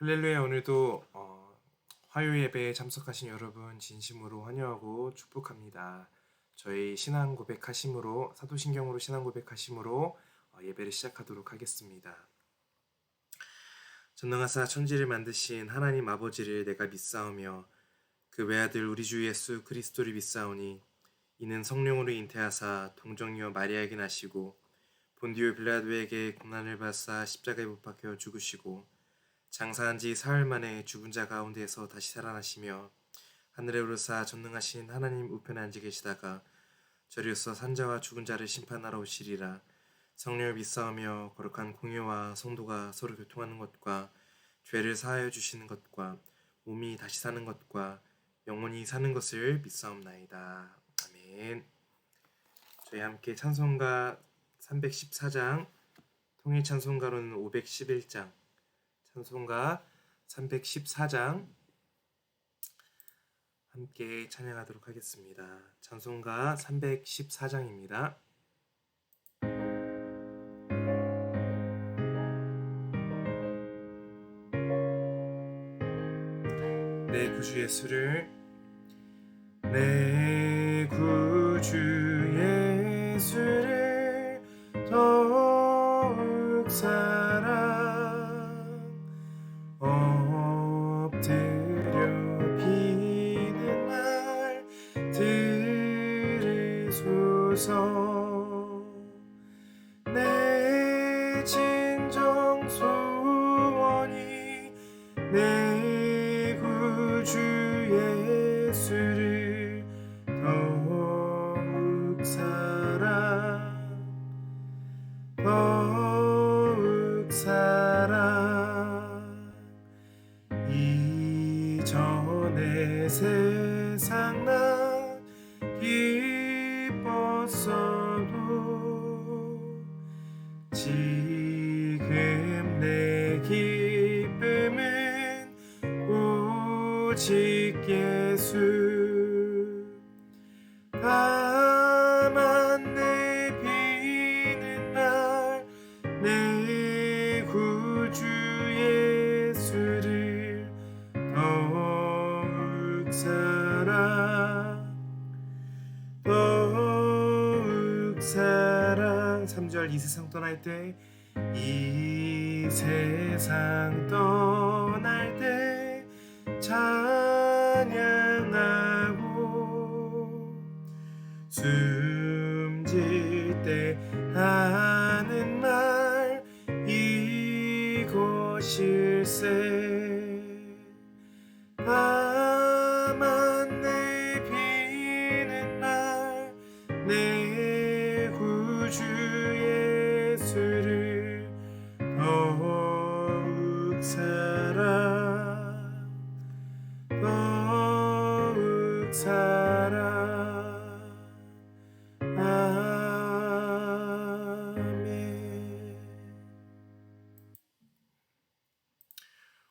할렐루야 오늘도 어, 화요 예배에 참석하신 여러분 진심으로 환영하고 축복합니다. 저희 신앙 고백하심으로 사도신경으로 신앙 고백하심으로 어, 예배를 시작하도록 하겠습니다. 전능하사 천지를 만드신 하나님 아버지를 내가 믿사오며 그 외아들 우리 주 예수 그리스도를 믿사오니 이는 성령으로 잉태하사 동정녀 마리아에게 나시고 본디오 빌라도에게 고난을 받사 십자가에 못 박혀 죽으시고 장사한 지 사흘 만에 죽은 자 가운데서 다시 살아나시며 하늘에 오르사 전능하신 하나님 우편에 앉아 계시다가 저리로서 산자와 죽은 자를 심판하러 오시리라 성령을 믿사오며 거룩한 공효와 성도가 서로 교통하는 것과 죄를 사하여 주시는 것과 몸이 다시 사는 것과 영원히 사는 것을 믿사옵나이다. 아멘. 저희 함께 찬송가 314장 통일 찬송가로는 511장 찬송가 314장 함께 찬양하도록 하겠습니다. 찬송가 314장입니다. 내 구주 예수를 내 들으소서. 내진 세상 떠날 때 이 세상 떠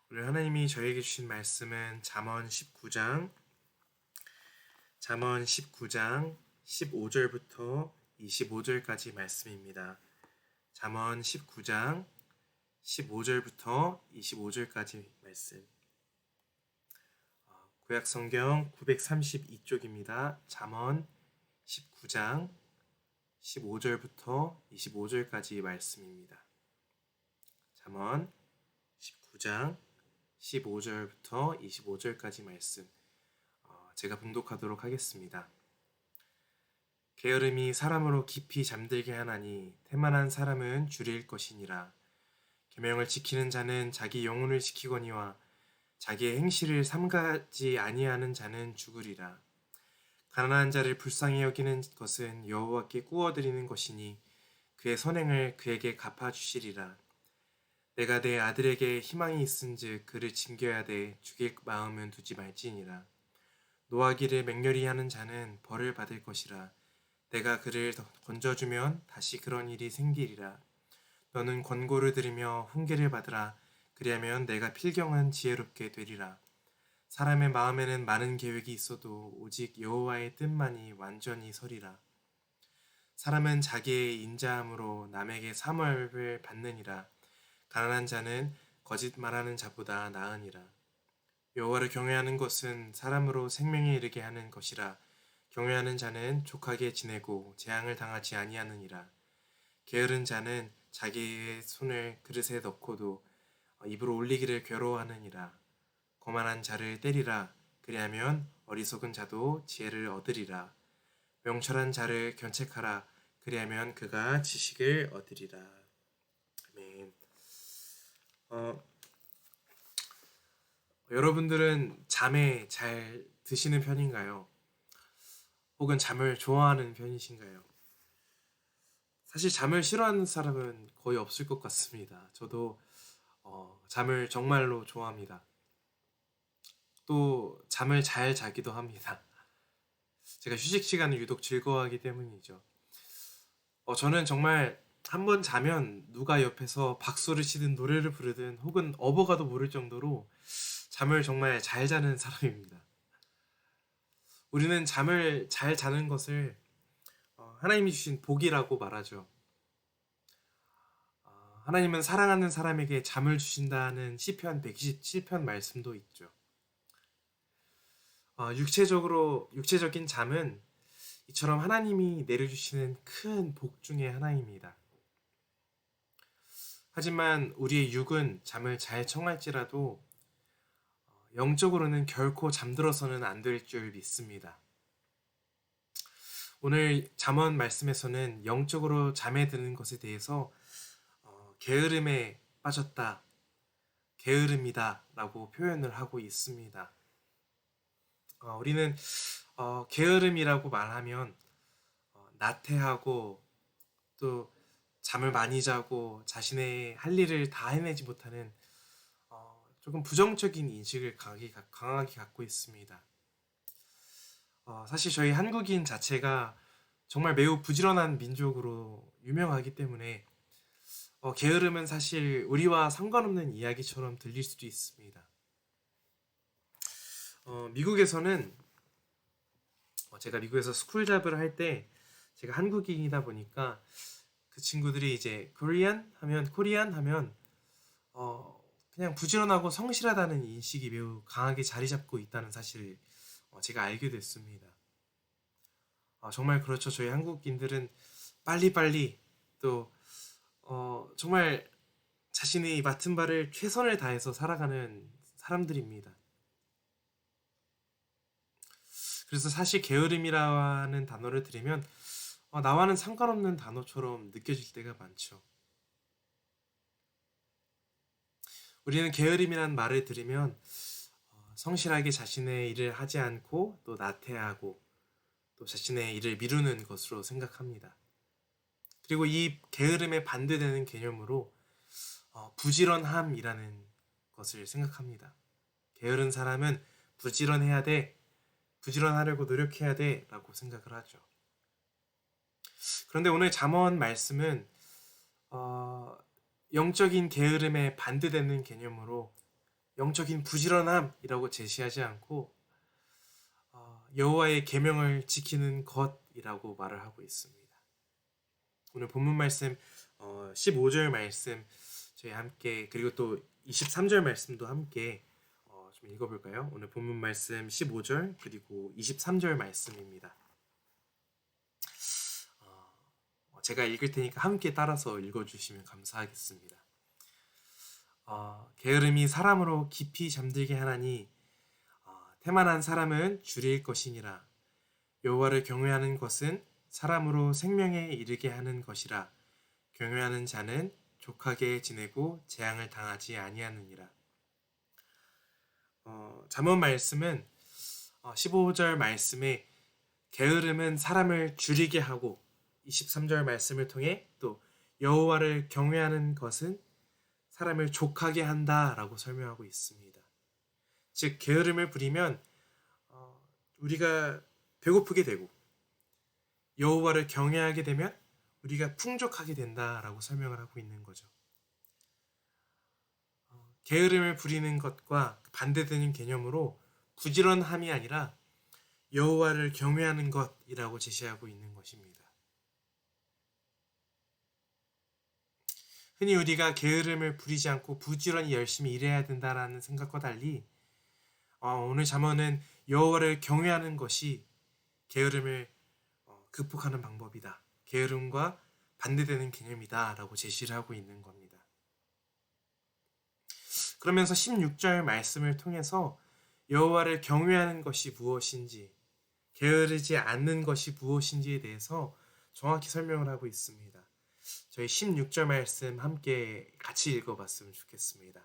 하나님이 저에게 주신 말씀은 잠언 19장 잠언 19장 15절부터 25절까지 말씀입니다. 잠언 19장 15절부터 25절까지 말씀. 어, 구약 성경 932쪽입니다. 잠언 19장 15절부터 25절까지 말씀입니다. 잠언 19장 15절부터 25절까지 말씀 어, 제가 봉독하도록 하겠습니다. 게으름이 사람으로 깊이 잠들게 하나니 태만한 사람은 줄일 것이니라. 계명을 지키는 자는 자기 영혼을 지키거니와 자기의 행실을 삼가지 아니하는 자는 죽으리라. 가난한 자를 불쌍히 여기는 것은 여호와께 꾸어드리는 것이니 그의 선행을 그에게 갚아 주시리라. 내가 내 아들에게 희망이 있은즉 그를 징겨야 돼 죽일 마음은 두지 말지니라. 노하기를 맹렬히 하는 자는 벌을 받을 것이라. 내가 그를 건져주면 다시 그런 일이 생기리라. 너는 권고를 들으며 훈계를 받으라. 그리하면 내가 필경은 지혜롭게 되리라. 사람의 마음에는 많은 계획이 있어도 오직 여호와의 뜻만이 완전히 서리라. 사람은 자기의 인자함으로 남에게 사모를 받느니라. 가난한 자는 거짓말하는 자보다 나으니라. 여호와를 경외하는 것은 사람으로 생명에 이르게 하는 것이라. 경외하는 자는 족하게 지내고 재앙을 당하지 아니하느니라. 게으른 자는 자기의 손을 그릇에 넣고도 입으로 올리기를 괴로워하느니라. 거만한 자를 때리라. 그리하면 어리석은 자도 지혜를 얻으리라. 명철한 자를 견책하라. 그리하면 그가 지식을 얻으리라. 아멘. 어, 여러분들은 잠에 잘 드시는 편인가요? 혹은 잠을 좋아하는 편이신가요? 사실 잠을 싫어하는 사람은 거의 없을 것 같습니다. 저도 어, 잠을 정말로 좋아합니다. 또 잠을 잘 자기도 합니다. 제가 휴식 시간을 유독 즐거워하기 때문이죠. 어, 저는 정말 한번 자면 누가 옆에서 박수를 치든 노래를 부르든 혹은 어버가도 모를 정도로 잠을 정말 잘 자는 사람입니다. 우리는 잠을 잘 자는 것을 어, 하나님이 주신 복이라고 말하죠. 어, 하나님은 사랑하는 사람에게 잠을 주신다는 시편 127편 말씀도 있죠. 어, 육체적으로 육체적인 잠은 이처럼 하나님이 내려주시는 큰 복 중의 하나입니다. 하지만 우리의 육은 잠을 잘 청할지라도 어, 영적으로는 결코 잠들어서는 안 될 줄 믿습니다. 오늘 잠언 말씀에서는 영적으로 잠에 드는 것에 대해서 어, 게으름에 빠졌다, 게으름이다 라고 표현을 하고 있습니다. 어, 우리는 어, 게으름이라고 말하면 어, 나태하고 또 잠을 많이 자고 자신의 할 일을 다 해내지 못하는 어, 조금 부정적인 인식을 강하게, 강하게 갖고 있습니다. 어, 사실 저희 한국인 자체가 정말 매우 부지런한 민족으로 유명하기 때문에 어, 게으름은 사실 우리와 상관없는 이야기처럼 들릴 수도 있습니다. 어, 미국에서는 어, 제가 미국에서 스쿨 잡을 할 때 제가 한국인이다 보니까 그 친구들이 이제 코리안 하면 코리안 하면 어, 그냥 부지런하고 성실하다는 인식이 매우 강하게 자리 잡고 있다는 사실을 어, 제가 알게 됐습니다. 어, 정말 그렇죠. 저희 한국인들은 빨리빨리 또 어, 정말 자신이 맡은 바를 최선을 다해서 살아가는 사람들입니다. 그래서 사실 게으름이라는 단어를 들으면 어, 나와는 상관없는 단어처럼 느껴질 때가 많죠. 우리는 게으름이란 말을 들으면 어, 성실하게 자신의 일을 하지 않고 또 나태하고 또 자신의 일을 미루는 것으로 생각합니다. 그리고 이 게으름에 반대되는 개념으로 어, 부지런함이라는 것을 생각합니다. 게으른 사람은 부지런해야 돼, 부지런하려고 노력해야 돼 라고 생각을 하죠. 그런데 오늘 잠언 말씀은 어, 영적인 게으름에 반대되는 개념으로 영적인 부지런함이라고 제시하지 않고 어, 여호와의 계명을 지키는 것이라고 말을 하고 있습니다. 오늘 본문 말씀 어, 15절 말씀 저희 함께 그리고 또 23절 말씀도 함께 좀 읽어볼까요? 오늘 본문 말씀 15절 그리고 23절 말씀입니다. 어, 제가 읽을 테니까 함께 따라서 읽어주시면 감사하겠습니다. 어, 게으름이 사람으로 깊이 잠들게 하나니 어, 태만한 사람은 줄일 것이니라 여호와를 경외하는 것은 사람으로 생명에 이르게 하는 것이라 경외하는 자는 족하게 지내고 재앙을 당하지 아니하느니라 어, 잠언 말씀은 어, 15절 말씀에 게으름은 사람을 줄이게 하고 23절 말씀을 통해 또 여호와를 경외하는 것은 사람을 족하게 한다라고 설명하고 있습니다. 즉 게으름을 부리면 어, 우리가 배고프게 되고 여호와를 경외하게 되면 우리가 풍족하게 된다라고 설명을 하고 있는 거죠. 게으름을 부리는 것과 반대되는 개념으로 부지런함이 아니라 여호와를 경외하는 것이라고 제시하고 있는 것입니다. 흔히 우리가 게으름을 부리지 않고 부지런히 열심히 일해야 된다라는 생각과 달리 어, 오늘 잠언은 여호와를 경외하는 것이 게으름을 어, 극복하는 방법이다. 게으름과 반대되는 개념이다 라고 제시를 하고 있는 겁니다. 그러면서 16절 말씀을 통해서 여호와를 경외하는 것이 무엇인지 게으르지 않는 것이 무엇인지에 대해서 정확히 설명을 하고 있습니다. 저희 16절 말씀 함께 같이 읽어봤으면 좋겠습니다.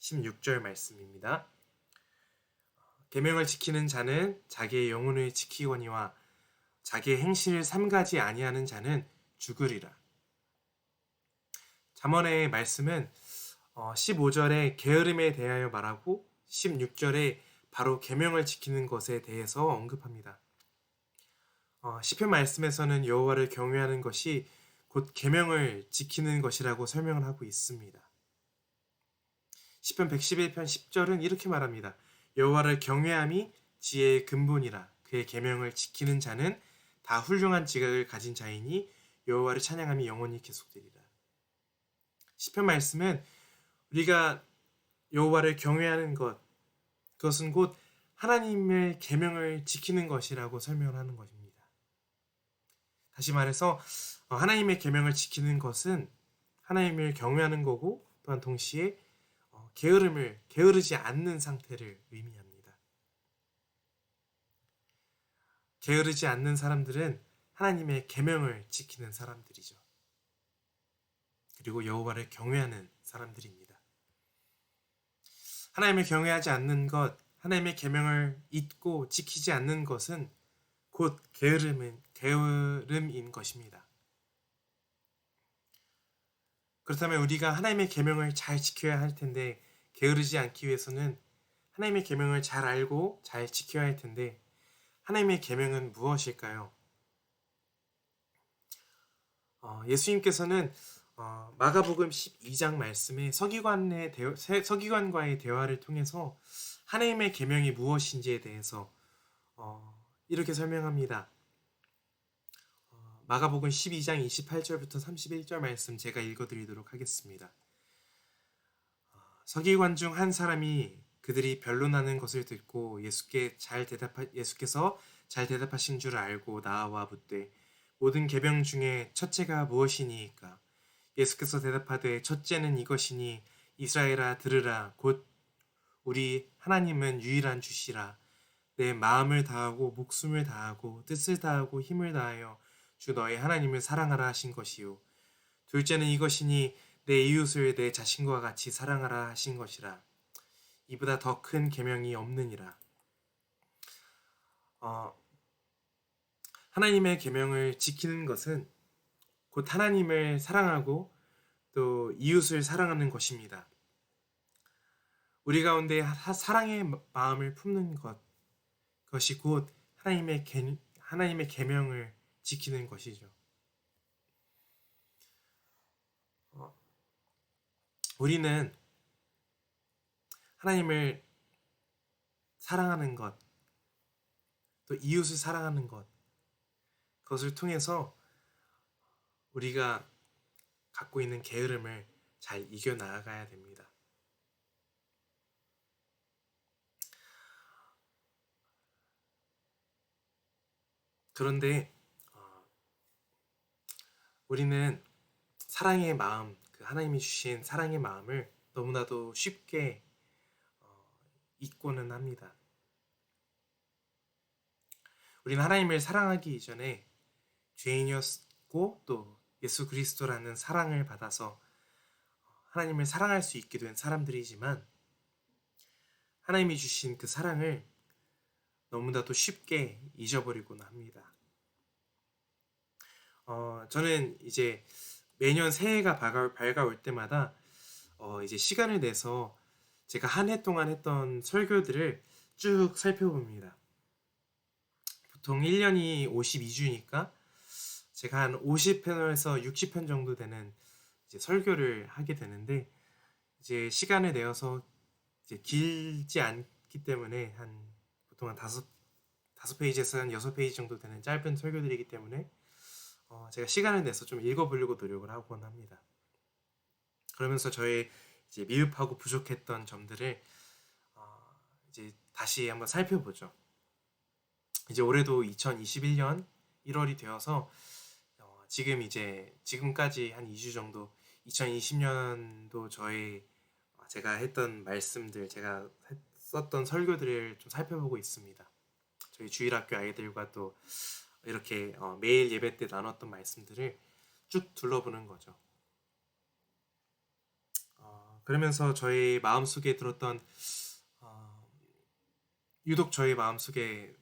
16절 말씀입니다. 계명을 지키는 자는 자기의 영혼을 지키거니와 자기의 행실을 삼가지 아니하는 자는 죽으리라. 잠언의 말씀은 15절에 게으름에 대하여 말하고 16절에 바로 계명을 지키는 것에 대해서 언급합니다. 어, 시편 말씀에서는 여호와를 경외하는 것이 곧 계명을 지키는 것이라고 설명을 하고 있습니다. 시편 111편 10절은 이렇게 말합니다. 여호와를 경외함이 지혜의 근본이라 그의 계명을 지키는 자는 다 훌륭한 지각을 가진 자이니 여호와를 찬양함이 영원히 계속되리라. 시편 말씀은 우리가 여호와를 경외하는 것 그것은 곧 하나님의 계명을 지키는 것이라고 설명하는 것입니다. 다시 말해서 어, 하나님의 계명을 지키는 것은 하나님을 경외하는 거고 또한 동시에 어, 게으름을 게으르지 않는 상태를 의미합니다. 게으르지 않는 사람들은 하나님의 계명을 지키는 사람들이죠. 그리고 여호와를 경외하는 사람들입니다. 하나님을 경외하지 않는 것, 하나님의 계명을 잊고 지키지 않는 것은 곧 게으름은 게으름인 것입니다. 그렇다면 우리가 하나님의 계명을 잘 지켜야 할 텐데 게으르지 않기 위해서는 하나님의 계명을 잘 알고 잘 지켜야 할 텐데 하나님의 계명은 무엇일까요? 어, 예수님께서는 어, 마가복음 12장 말씀에 서기관의 대화, 서기관과의 대화를 통해서 하나님의 계명이 무엇인지에 대해서 어, 이렇게 설명합니다. 마가복음 12장 28절부터 31절 말씀 제가 읽어드리도록 하겠습니다. 어, 서기관 중 한 사람이 그들이 변론하는 것을 듣고 예수께 잘 대답하, 예수께서 잘 대답하신 줄 알고 나와 묻되 모든 계명 중에 첫째가 무엇이니까 예수께서 대답하되 첫째는 이것이니 이스라엘아 들으라 곧 우리 하나님은 유일한 주시라 내 마음을 다하고 목숨을 다하고 뜻을 다하고 힘을 다하여 주 너의 하나님을 사랑하라 하신 것이요. 둘째는 이것이니 내 이웃을 내 자신과 같이 사랑하라 하신 것이라. 이보다 더 큰 계명이 없느니라. 어, 하나님의 계명을 지키는 것은 곧 하나님을 사랑하고 또 이웃을 사랑하는 것입니다. 우리 가운데 사랑의 마음을 품는 것, 그것이 곧 하나님의 계, 하나님의 계명을 지키는 것이죠. 어, 우리는 하나님을 사랑하는 것, 또 이웃을 사랑하는 것, 그것을 통해서 우리가 갖고 있는 게으름을 잘 이겨 나가야 됩니다. 그런데 우리는 사랑의 마음, 그 하나님이 주신 사랑의 마음을 너무나도 쉽게 어, 잊고는 합니다. 우리는 하나님을 사랑하기 이전에 죄인이었고 또 예수 그리스도라는 사랑을 받아서 하나님을 사랑할 수 있게 된 사람들이지만 하나님이 주신 그 사랑을 너무나도 쉽게 잊어버리곤 합니다. 어, 저는 이제 매년 새해가 밝아올 때마다 어, 이제 시간을 내서 제가 한 해 동안 했던 설교들을 쭉 살펴봅니다. 보통 1년이 52주니까 제가 한 50편에서 60편 정도 되는 이제 설교를 하게 되는데 이제 시간을 내어서 이제 길지 않기 때문에 한 보통 한 다섯 다섯 페이지에서 한 여섯 페이지 정도 되는 짧은 설교들이기 때문에 어, 제가 시간을 내서 좀 읽어보려고 노력을 하곤 합니다. 그러면서 저의 이제 미흡하고 부족했던 점들을 어, 이제 다시 한번 살펴보죠. 이제 올해도 2021년 1월이 되어서 어, 지금 이제 지금까지 한 2주 정도 2020년도 저의 어, 제가 했던 말씀들 제가 썼던 설교들을 좀 살펴보고 있습니다. 저희 주일학교 아이들과 또 이렇게 어, 매일 예배 때 나눴던 말씀들을 쭉 둘러보는 거죠. 어, 그러면서 저희 마음속에 들었던 어, 유독 저희 마음속에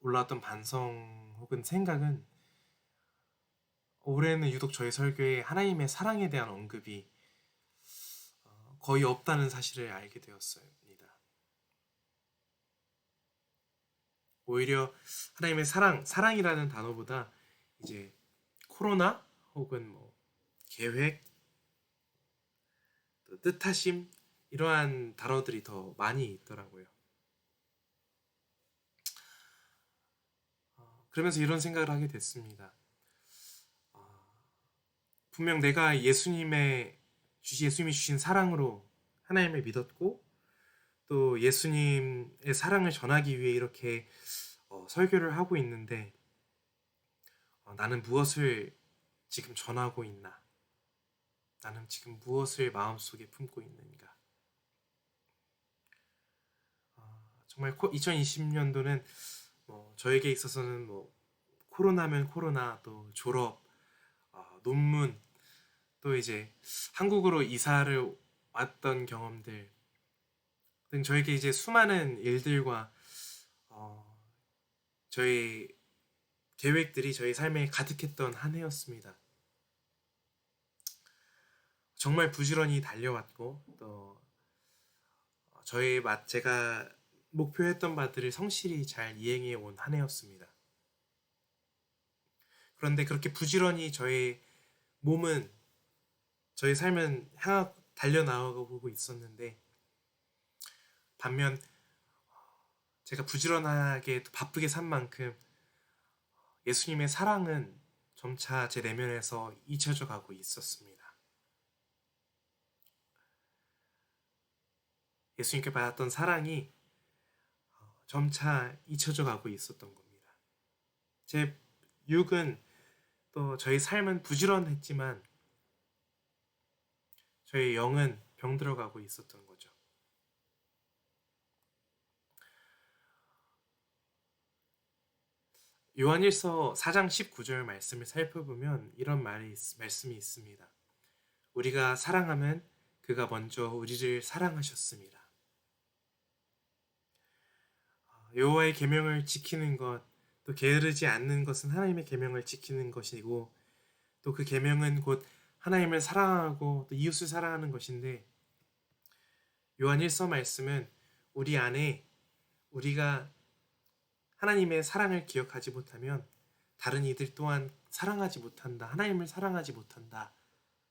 올라왔던 반성 혹은 생각은 올해는 유독 저희 설교에 하나님의 사랑에 대한 언급이 어, 거의 없다는 사실을 알게 되었습니다. 오히려 하나님의 사랑, 사랑이라는 단어보다 이제 코로나 혹은 뭐 계획, 뜻하심 이러한 단어들이 더 많이 있더라고요. 어, 그러면서 이런 생각을 하게 됐습니다. 어, 분명 내가 예수님의 예수님이 주신 사랑으로 하나님을 믿었고 또 예수님의 사랑을 전하기 위해 이렇게 어, 설교를 하고 있는데 어, 나는 무엇을 지금 전하고 있나? 나는 지금 무엇을 마음속에 품고 있는가? 어, 정말 2020년도는 뭐 저에게 있어서는 뭐 코로나면 코로나 또 졸업 어, 논문 또 이제 한국으로 이사를 왔던 경험들 등 저에게 이제 수많은 일들과 어, 저희 계획들이 저희 삶에 가득했던 한 해였습니다. 정말 부지런히 달려왔고 또 저희 맛 제가 목표했던 바들을 성실히 잘 이행해 온 한 해였습니다. 그런데 그렇게 부지런히 저의 몸은 저희 삶은 향하 달려 나가고 있었는데 반면 제가 부지런하게 바쁘게 산 만큼 예수님의 사랑은 점차 제 내면에서 잊혀져 가고 있었습니다. 예수님께 받았던 사랑이 점차 잊혀져 가고 있었던 겁니다. 제 육은 또 저희 삶은 부지런했지만 저희 영은 병들어 가고 있었던 거죠. 요한일서 4장 19절 말씀을 살펴보면 이런 말이 말씀이 있습니다. 우리가 사랑하면 그가 먼저 우리를 사랑하셨습니다. 여호와의 계명을 지키는 것, 또 게으르지 않는 것은 하나님의 계명을 지키는 것이고, 또 그 계명은 곧 하나님을 사랑하고 또 이웃을 사랑하는 것인데, 요한일서 말씀은 우리 안에 우리가 하나님의 사랑을 기억하지 못하면 다른 이들 또한 사랑하지 못한다. 하나님을 사랑하지 못한다.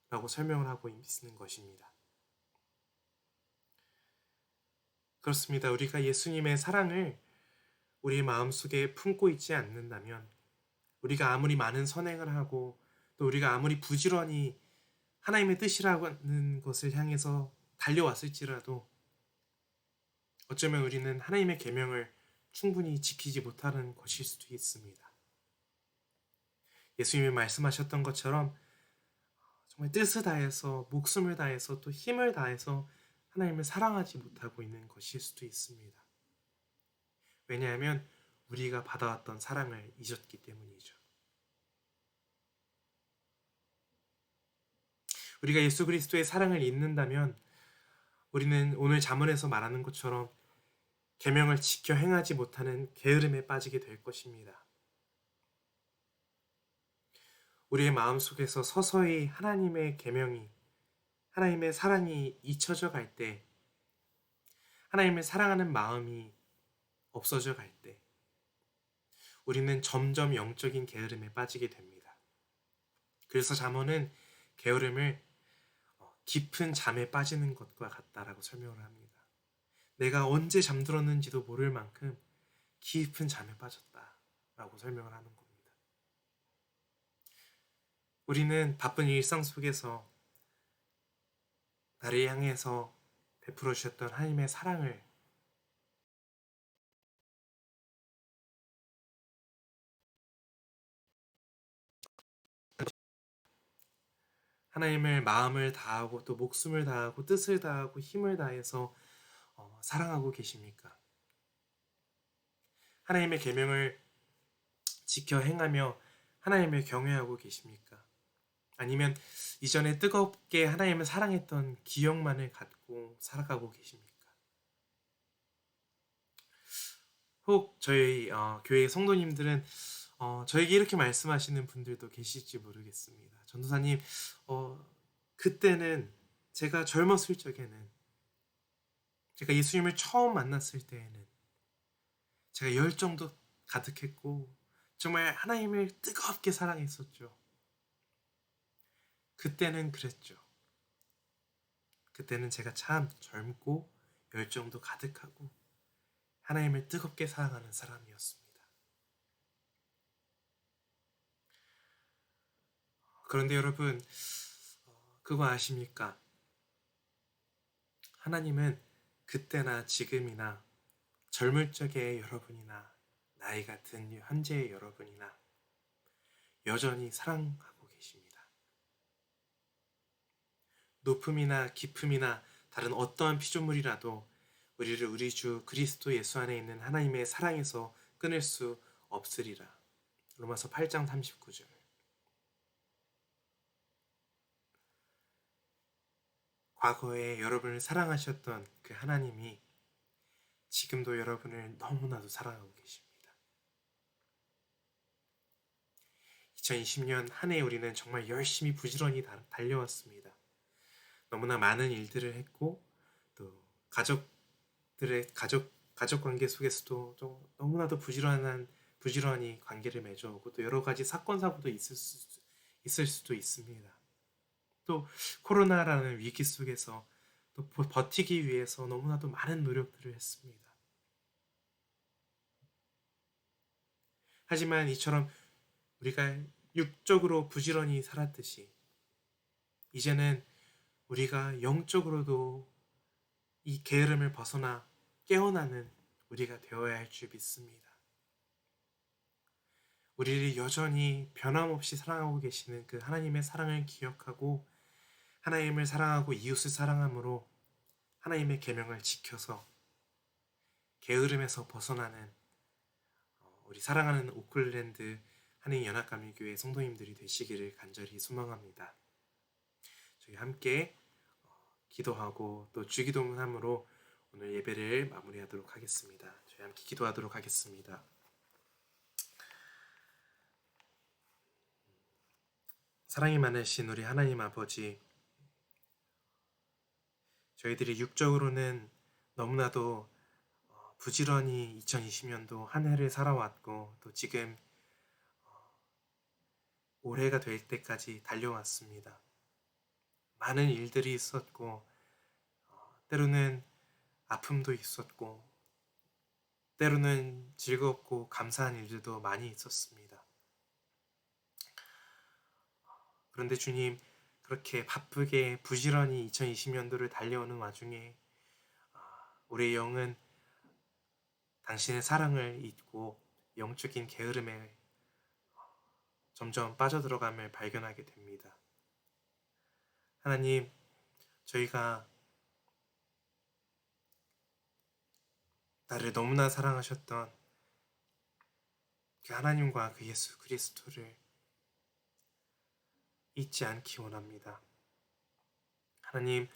라고 설명을 하고 있는 것입니다. 그렇습니다. 우리가 예수님의 사랑을 우리 마음속에 품고 있지 않는다면 우리가 아무리 많은 선행을 하고 또 우리가 아무리 부지런히 하나님의 뜻이라는 것을 향해서 달려왔을지라도 어쩌면 우리는 하나님의 계명을 충분히 지키지 못하는 것일 수도 있습니다. 예수님이 말씀하셨던 것처럼 정말 뜻을 다해서 목숨을 다해서 또 힘을 다해서 하나님을 사랑하지 못하고 있는 것일 수도 있습니다. 왜냐하면 우리가 받아왔던 사랑을 잊었기 때문이죠. 우리가 예수 그리스도의 사랑을 잊는다면 우리는 오늘 자문에서 말하는 것처럼 계명을 지켜 행하지 못하는 게으름에 빠지게 될 것입니다. 우리의 마음속에서 서서히 하나님의 계명이 하나님의 사랑이 잊혀져 갈 때, 하나님을 사랑하는 마음이 없어져 갈 때, 우리는 점점 영적인 게으름에 빠지게 됩니다. 그래서 잠언은 게으름을 어, 깊은 잠에 빠지는 것과 같다라고 설명을 합니다. 내가 언제 잠들었는지도 모를 만큼 깊은 잠에 빠졌다라고 설명을 하는 겁니다. 우리는 바쁜 일상 속에서 나를 향해서 베풀어 주셨던 하나님의 사랑을 하나님을 마음을 다하고 또 목숨을 다하고 뜻을 다하고 힘을 다해서 어, 사랑하고 계십니까? 하나님의 계명을 지켜 행하며 하나님을 경외하고 계십니까? 아니면 이전에 뜨겁게 하나님을 사랑했던 기억만을 갖고 살아가고 계십니까? 혹 저희 어, 교회 성도님들은 어, 저에게 이렇게 말씀하시는 분들도 계실지 모르겠습니다. 전도사님, 어, 그때는 제가 젊었을 적에는 제가 예수님을 처음 만났을 때에는 제가 열정도 가득했고 정말 하나님을 뜨겁게 사랑했었죠. 그때는 그랬죠. 그때는 제가 참 젊고 열정도 가득하고 하나님을 뜨겁게 사랑하는 사람이었습니다. 그런데 여러분, 어, 그거 아십니까? 하나님은 그때나 지금이나 젊을 적의 여러분이나 나이가 든 현재의 여러분이나 여전히 사랑하고 계십니다. 높음이나 깊음이나 다른 어떠한 피조물이라도 우리를 우리 주 그리스도 예수 안에 있는 하나님의 사랑에서 끊을 수 없으리라. 로마서 8장 39절. 과거에 여러분을 사랑하셨던 그 하나님이 지금도 여러분을 너무나도 사랑하고 계십니다. 2020년 한 해 우리는 정말 열심히 부지런히 달려왔습니다. 너무나 많은 일들을 했고 또 가족들의 가족 가족 관계 속에서도 좀 너무나도 부지런한 부지런히 관계를 맺어오고 또 여러 가지 사건 사고도 있을 수 있을 수도 있습니다. 또 코로나라는 위기 속에서 또 버티기 위해서 너무나도 많은 노력들을 했습니다. 하지만 이처럼 우리가 육적으로 부지런히 살았듯이 이제는 우리가 영적으로도 이 게으름을 벗어나 깨어나는 우리가 되어야 할 줄 믿습니다. 우리를 여전히 변함없이 사랑하고 계시는 그 하나님의 사랑을 기억하고 하나님을 사랑하고 이웃을 사랑함으로 하나님의 계명을 지켜서 게으름에서 벗어나는 어, 우리 사랑하는 오클랜드 한인 연합감리교회 성도님들이 되시기를 간절히 소망합니다. 저희 함께 어, 기도하고 또 주기도문함으로 오늘 예배를 마무리하도록 하겠습니다. 저희 함께 기도하도록 하겠습니다. 사랑이 많으신 우리 하나님 아버지 저희들이 육적으로는 너무나도 어, 부지런히 2020년도 한 해를 살아왔고 또 지금 어, 올해가 될 때까지 달려왔습니다. 많은 일들이 있었고 어, 때로는 아픔도 있었고 때로는 즐겁고 감사한 일들도 많이 있었습니다. 그런데 주님 그렇게 바쁘게 부지런히 2020년도를 달려오는 와중에 아, 우리의 영은 당신의 사랑을 잊고 영적인 게으름에 어, 점점 빠져들어감을 발견하게 됩니다. 하나님, 저희가 나를 너무나 사랑하셨던 그 하나님과 그 예수 그리스도를 잊지 않기 원합니다. 하나님,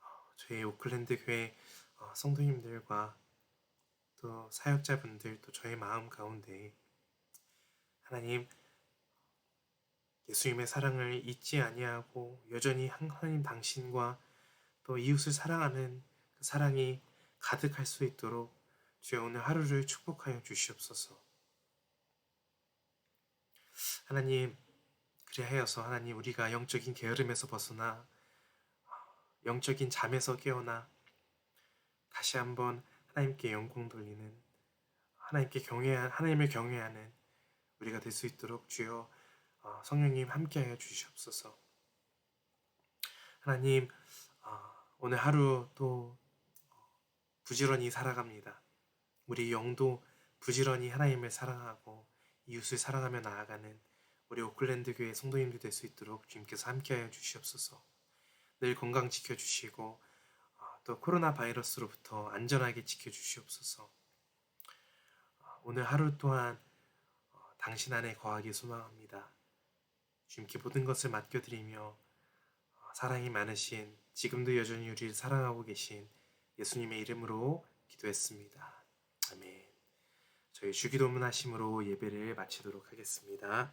어, 저희 오클랜드 교회 어, 성도님들과 또 사역자분들 또 저의 마음 가운데 하나님 예수님의 사랑을 잊지 아니하고 여전히 하나님 당신과 또 이웃을 사랑하는 그 사랑이 가득할 수 있도록 주여 오늘 하루를 축복하여 주시옵소서. 하나님 그리하여서 하나님 우리가 영적인 게으름에서 벗어나 영적인 잠에서 깨어나 다시 한번 하나님께 영광 돌리는 하나님께 경외 하나님을 경외하는 우리가 될 수 있도록 주여 어, 성령님 함께하여 주시옵소서. 하나님 어, 오늘 하루 또 부지런히 살아갑니다. 우리 영도 부지런히 하나님을 사랑하고 이웃을 사랑하며 나아가는 우리 오클랜드 교회 성도님들 될 수 있도록 주님께서 함께하여 주시옵소서. 늘 건강 지켜 주시고 어, 또 코로나 바이러스로부터 안전하게 지켜 주시옵소서. 어, 오늘 하루 또한 어, 당신 안에 거하기 소망합니다. 주님께 모든 것을 맡겨드리며 어, 사랑이 많으신 지금도 여전히 우리를 사랑하고 계신 예수님의 이름으로 기도했습니다. 아멘. 저희 주기도문 하심으로 예배를 마치도록 하겠습니다.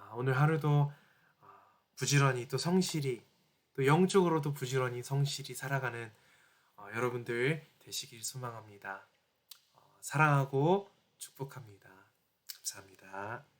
오늘 하루도 아, 부지런히 또 성실히 또 영적으로도 부지런히 성실히 살아가는 어, 여러분들 되시길 소망합니다. 어, 사랑하고 축복합니다. 감사합니다.